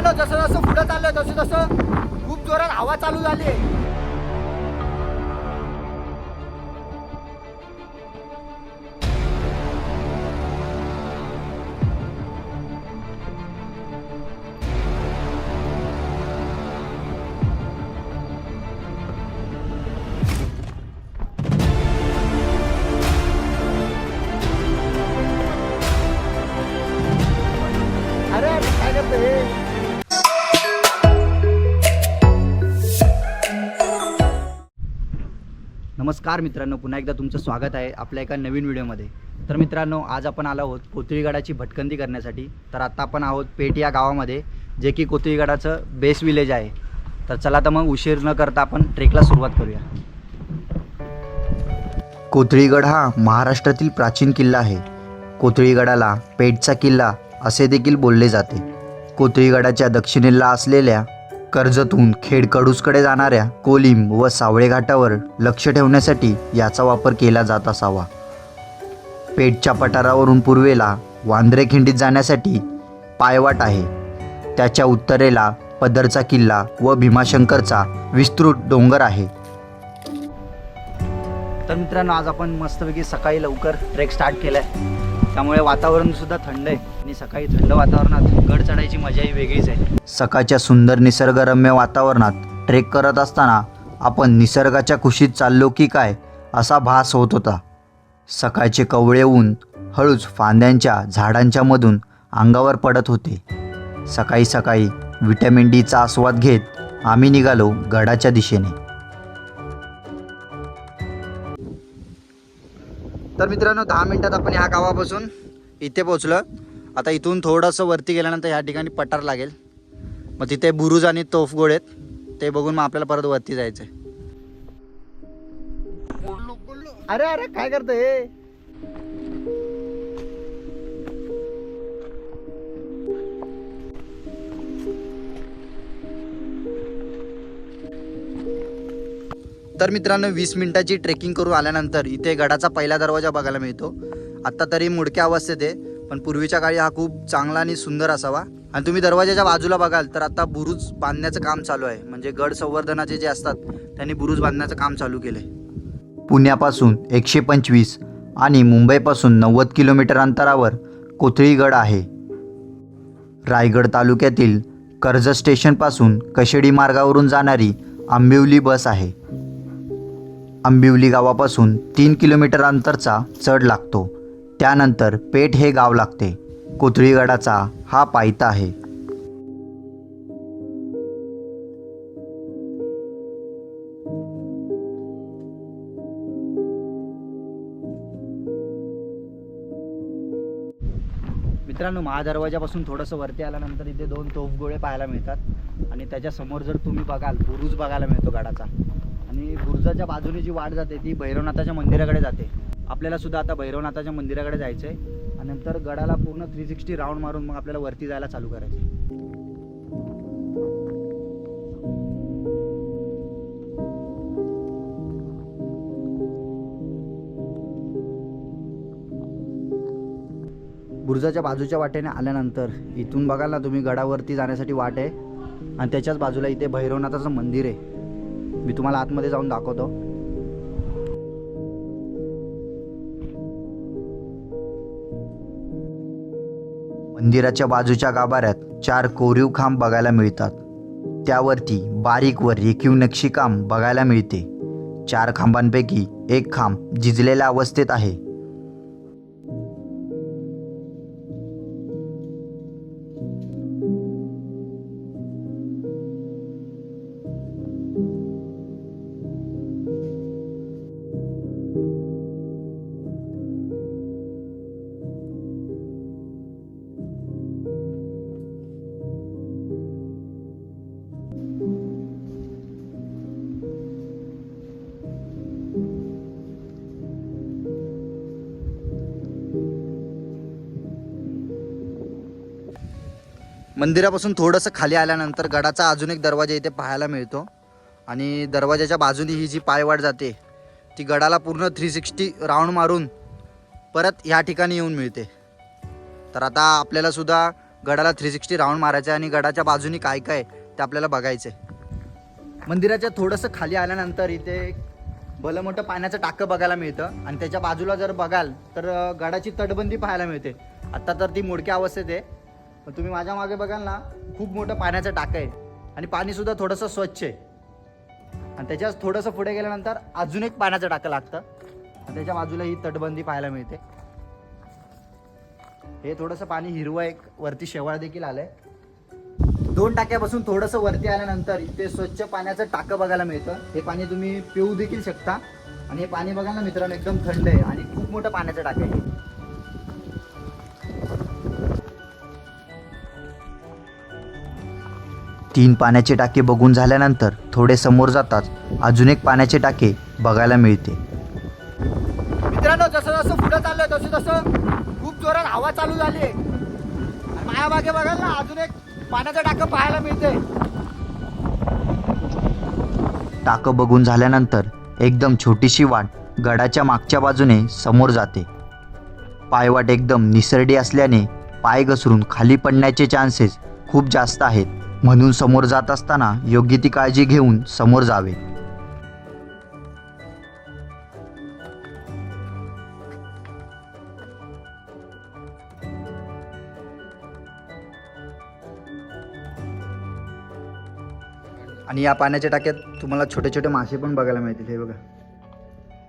मित्रांनो जसं जसं पुढं चाललं तसं तसं खूप जोरात हवा चालू झाली. आहे नमस्कार मित्रांनो पुन्हा एकदा तुमचं स्वागत आहे आपल्या एका नवीन व्हिडिओमध्ये. तर मित्रांनो आज आपण आलो आहोत कोथळीगडाची भटकंती करण्यासाठी. तर आता आपण आहोत पेठ या गावामध्ये जे की कोथळीगडाचं बेस विलेज आहे. तर चला तर मग उशीर न करता आपण ट्रेकला सुरुवात करूया. कोथळीगड हा महाराष्ट्रातील प्राचीन किल्ला आहे. कोथळीगडाला पेठचा किल्ला असे देखील बोलले जाते. कोथळीगडाच्या दक्षिणेला असलेल्या कर्जतहून खेडकडूसकडे जाणाऱ्या कोलिम व सावळे घाटावर लक्ष ठेवण्यासाठी याचा वापर केला जात असावा. पेठच्या पठारावरून पूर्वेला वांद्रे खिंडीत जाण्यासाठी पायवाट आहे. त्याच्या उत्तरेला पदरचा किल्ला व भीमाशंकरचा विस्तृत डोंगर आहे. तर मित्रांनो आज आपण मस्तपैकी सकाळी लवकर ट्रेक स्टार्ट केला आहे त्यामुळे वातावरण सुद्धा थंड आहे आणि सकाळी थंड वातावरणात गड चढायची मजा ही वेगळीच आहे. सकाळच्या सुंदर निसर्गरम्य वातावरणात ट्रेक करत असताना आपण निसर्गाच्या कुशीत चाललो की काय असा भास होत होता. सकाळचे कवळे ऊन हळूच फांद्यांच्या झाडांच्या मधून अंगावर पडत होते. सकाळी सकाळी व्हिटॅमिन डीचा आस्वाद घेत आम्ही निघालो गडाच्या दिशेने. तर मित्रांनो दहा मिनिटात आपण ह्या गावापासून इथे पोचलो आता इथून थोडंसं वरती गेल्यानंतर ह्या ठिकाणी पठार लागेल. मग तिथे बुरुज आणि तोफगोळ आहेत. ते बघून मग आपल्याला परत वरती जायचं अरे अरे काय करतोय? तर मित्रांनो वीस मिनिटाची ट्रेकिंग करून आल्यानंतर इथे गडाचा पहिला दरवाजा बघायला मिळतो. आत्ता तरी मुडक्या अवस्थेत आहे पण पूर्वीच्या काळी हा खूप चांगला आणि सुंदर असावा. आणि तुम्ही दरवाजाच्या बाजूला बघाल तर आता बुरुज बांधण्याचं काम चालू आहे. म्हणजे गड संवर्धनाचे जे असतात त्यांनी बुरुज बांधण्याचं काम चालू केलंय. पुण्यापासून एकशे पंचवीस आणि मुंबईपासून नव्वद किलोमीटर अंतरावर कोथळीगड आहे. रायगड तालुक्यातील कर्जत स्टेशनपासून कशेडी मार्गावरून जाणारी आंबिवली बस आहे. आंबिवली गावापासून तीन किलोमीटर अंतरचा चढ लागतो. त्यानंतर पेठ हे गाव लागते. कोथळीगडाचा हा पायथा आहे. मित्रांनो महादरवाजापासून थोडंसं वरती आल्यानंतर इथे दोन तोफगोळे पाहायला मिळतात. आणि त्याच्यासमोर जर तुम्ही बघाल बुरुज बघायला मिळतो गडाचा. आणि बुरुजाच्या बाजूने जी वाट जाते ती भैरवनाथाच्या मंदिराकडे जाते. आपल्याला सुद्धा आता भैरवनाथाच्या मंदिराकडे जायचं आहे आणि नंतर गडाला पूर्ण थ्री सिक्स्टी राऊंड मारून मग आपल्याला वरती जायला चालू करायचं बुरुजाच्या बाजूच्या वाटेने आल्यानंतर इथून बघाल ना तुम्ही गडावरती जाण्यासाठी वाट आहे. आणि त्याच्याच बाजूला इथे भैरवनाथाचं मंदिर आहे. मी तुम्हाला आतमध्ये जाऊन दाखवतो. मंदिराच्या बाजूच्या गाभाऱ्यात चार कोरीव खांब बघायला मिळतात. त्यावरती बारीक व रेखीव नक्षीकाम बघायला मिळते. चार खांबांपैकी एक खांब झिजलेल्या अवस्थेत आहे. मंदिरापासून थोडंसं खाली आल्यानंतर गडाचा अजून एक दरवाजा इथे पाहायला मिळतो. आणि दरवाजाच्या बाजूने ही जी पायवाट जाते ती गडाला पूर्ण थ्री सिक्स्टी राऊंड मारून परत ह्या ठिकाणी येऊन मिळते. तर आता आपल्याला सुद्धा गडाला थ्री सिक्स्टी राऊंड मारायचं आहे आणि गडाच्या बाजूनी काय काय ते आपल्याला बघायचं आहे मंदिराच्या थोडंसं खाली आल्यानंतर इथे भलं मोठं पाण्याचं टाकं बघायला मिळतं. आणि त्याच्या बाजूला जर बघाल तर गडाची तटबंदी पाहायला मिळते. आत्ता तर ती मोडक्या अवस्थेत आहे. पण तुम्ही माझ्या मागे बघाल ना खूप मोठं पाण्याचं टाकं आहे. आणि पाणीसुद्धा थोडंसं स्वच्छ आहे. आणि त्याच्याच थोडंसं पुढे गेल्यानंतर अजून एक पाण्याचं टाकं लागतं. आणि त्याच्या बाजूला ही तटबंदी पाहायला मिळते. हे थोडंसं पाणी हिरवं एक वरती शेवाळ देखील आलंय. दोन टाक्यापासून थोडंसं वरती आल्यानंतर इथे स्वच्छ पाण्याचं टाकं बघायला मिळतं. हे पाणी तुम्ही पिऊ देखील शकता. आणि हे पाणी बघा ना मित्रांनो एकदम थंड आहे आणि खूप मोठं पाण्याचं टाकं आहे. तीन पाण्याचे टाके बघून झाल्यानंतर थोडे समोर जाताच अजून एक पाण्याचे टाके बघायला मिळते. मित्रांनो जसं जसं पुढे चाललंय तसं तसं खूप जोरात हवा चालू झाली. आहे माझ्या मागे बघाल ना अजून एक पाण्याचं टाकं पाहायला मिळते. टाकं बघून झाल्यानंतर एकदम छोटीशी वाट गडाच्या मागच्या बाजूने समोर जाते. पायवाट एकदम निसरडी असल्याने पाय घसरून खाली पडण्याचे चान्सेस खूप जास्त आहेत. म्हणून समोर जात असताना योग्य ती काळजी घेऊन समोर जावे. आणि या पाण्याच्या टाक्यात तुम्हाला छोटे छोटे मासे पण बघायला मिळतील हे बघा.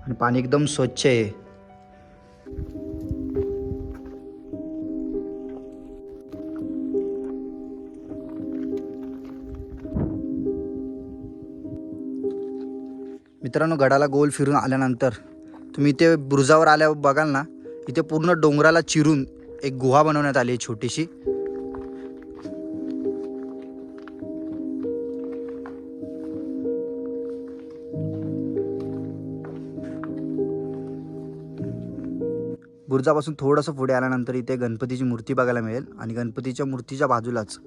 आणि पाणी एकदम स्वच्छ आहे. मित्रांनो गडाला गोल फिरून आल्यानंतर तुम्ही इथे बुरुजावर आल्यावर बघाल ना इथे पूर्ण डोंगराला चिरून एक गुहा बनवण्यात आली आहे छोटीशी. बुरुजापासून थोडंसं पुढे आल्यानंतर इथे गणपतीची मूर्ती बघायला मिळेल आणि गणपतीच्या मूर्तीच्या बाजूलाच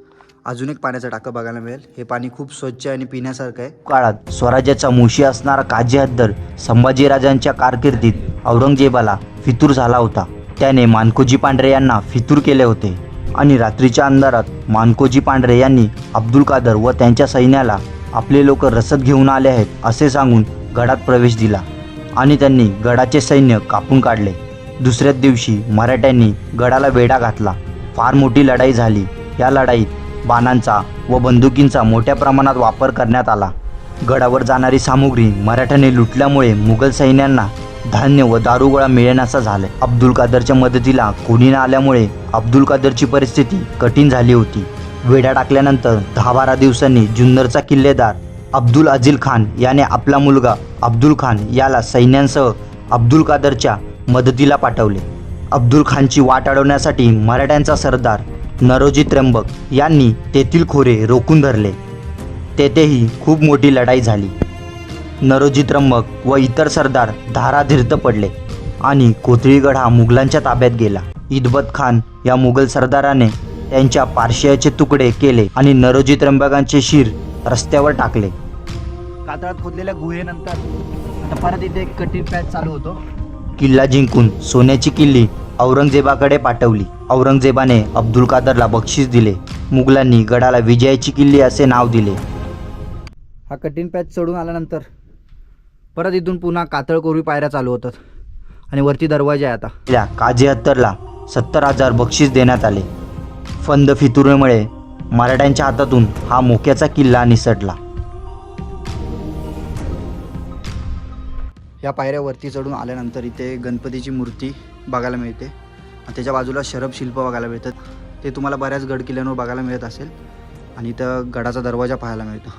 अजून एक पाण्याचं टाकं बघायला मिळेल. हे पाणी खूप स्वच्छ आणि पिण्यासारखं आहे. काळात स्वराज्याचा मुशी असणारा काजी हद्दर संभाजीराजांच्या कारकिर्दीत औरंगजेबाला फितूर झाला होता. त्याने मानकोजी पांढरे यांना फितूर केले होते आणि रात्रीच्या अंधारात मानकोजी पांढरे यांनी अब्दुल कादर व त्यांच्या सैन्याला आपले लोक रसद घेऊन आले आहेत असे सांगून गडात प्रवेश दिला आणि त्यांनी गडाचे सैन्य कापून काढले. दुसऱ्याच दिवशी मराठ्यांनी गडाला वेढा घातला. फार मोठी लढाई झाली. या लढाईत बाणांचा व बंदुकींचा मोठ्या प्रमाणात वापर करण्यात आला. गडावर जाणारी सामुग्री मराठ्याने लुटल्यामुळे मुघल सैन्यांना धान्य व दारुगोळा मिळेनासा झालं. अब्दुल कादरच्या मदतीला कोणी न आल्यामुळे अब्दुल कादरची परिस्थिती कठीण झाली होती. वेढा टाकल्यानंतर दहा बारा दिवसांनी जुन्नरचा किल्लेदार अब्दुल अजिल खान याने आपला मुलगा अब्दुल खान याला सैन्यांसह अब्दुल कादरच्या मदतीला पाठवले. अब्दुल खानची वाट अडवण्यासाठी मराठ्यांचा सरदार नरोजी त्र्यंबक यांनी तेथील खोरे रोखून धरले. तेथेही खूप मोठी लढाई झाली. नरोजी त्र्यंबक व इतर सरदार धाराधीर्त पडले आणि कोथळीगड हा मुघलांच्या ताब्यात गेला. इदबत खान या मुघल सरदाराने त्यांच्या पारशियाचे तुकडे केले आणि नरोजी त्र्यंबकांचे शिर रस्त्यावर टाकले. कातळात खोदलेल्या गुहेनंतर आता परत इथे एक कठीण पॅच चालू होतो. किल्ला जिंकून सोन्याची किल्ली औरंगजेबाकडे पाठवली. औरंगजेबाने अब्दुल कादरला बक्षीस दिले. मुघलांनी गडाला विजयाची किल्ली असे नाव दिले. हा कठीण पॅच चढून आल्यानंतर परत इथून पुन्हा कातळकोरी पायऱ्या चालू होतात. आणि वरती दरवाजा आहे आता. त्या काजी हत्तरला सत्तर हजार बक्षीस देण्यात आले. फंद फितुरीमुळे मराठ्यांच्या हातातून हा मोक्याचा किल्ला निसटला. या पायऱ्यावरती चढून आल्यानंतर इथे गणपतीची मूर्ती बघायला मिळते. आणि त्याच्या बाजूला शरभ शिल्प बघायला मिळतात. ते तुम्हाला बऱ्याच गड किल्ल्यांवर बघायला मिळत असेल. आणि इथं गडाचा दरवाजा पाहायला मिळतो.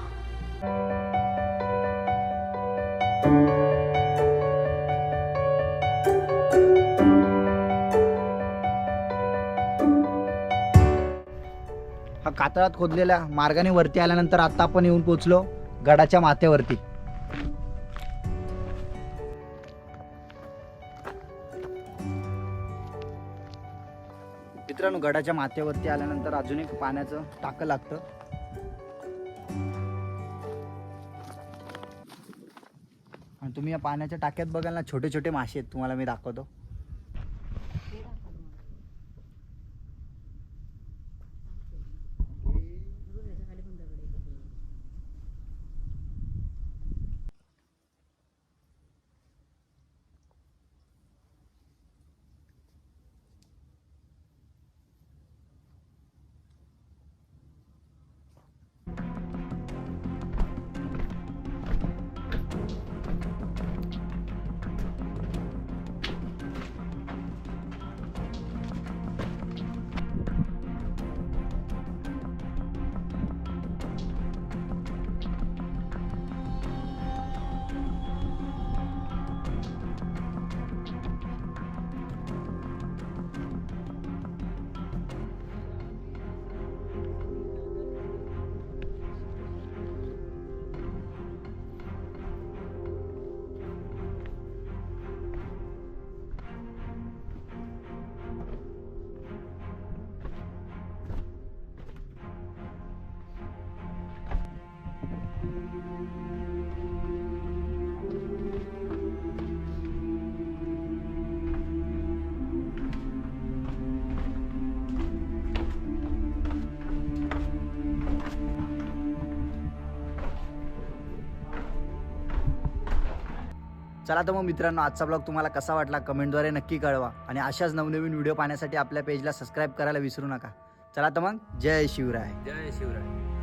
हा कातळात खोदलेल्या मार्गाने वरती आल्यानंतर आता आपण येऊन पोचलो गडाच्या माथ्यावरती. मित्रांनो गडाच्या माथ्यावरती आल्यानंतर अजून एक पाण्याचं टाकं लागतं. आणि तुम्ही या पाण्याच्या टाक्यात बघाल ना छोटे छोटे मासे आहेत तुम्हाला मी दाखवतो. चला तर मग मित्रांनो आजचा ब्लॉग तुम्हाला कसा वाटला कमेंटद्वारे नक्की कळवा. आणि अशाच नवनवीन व्हिडिओ पाहण्यासाठी आपल्या पेजला सबस्क्राईब करायला विसरू नका. चला तर मग जय शिवराय. जय शिवराय.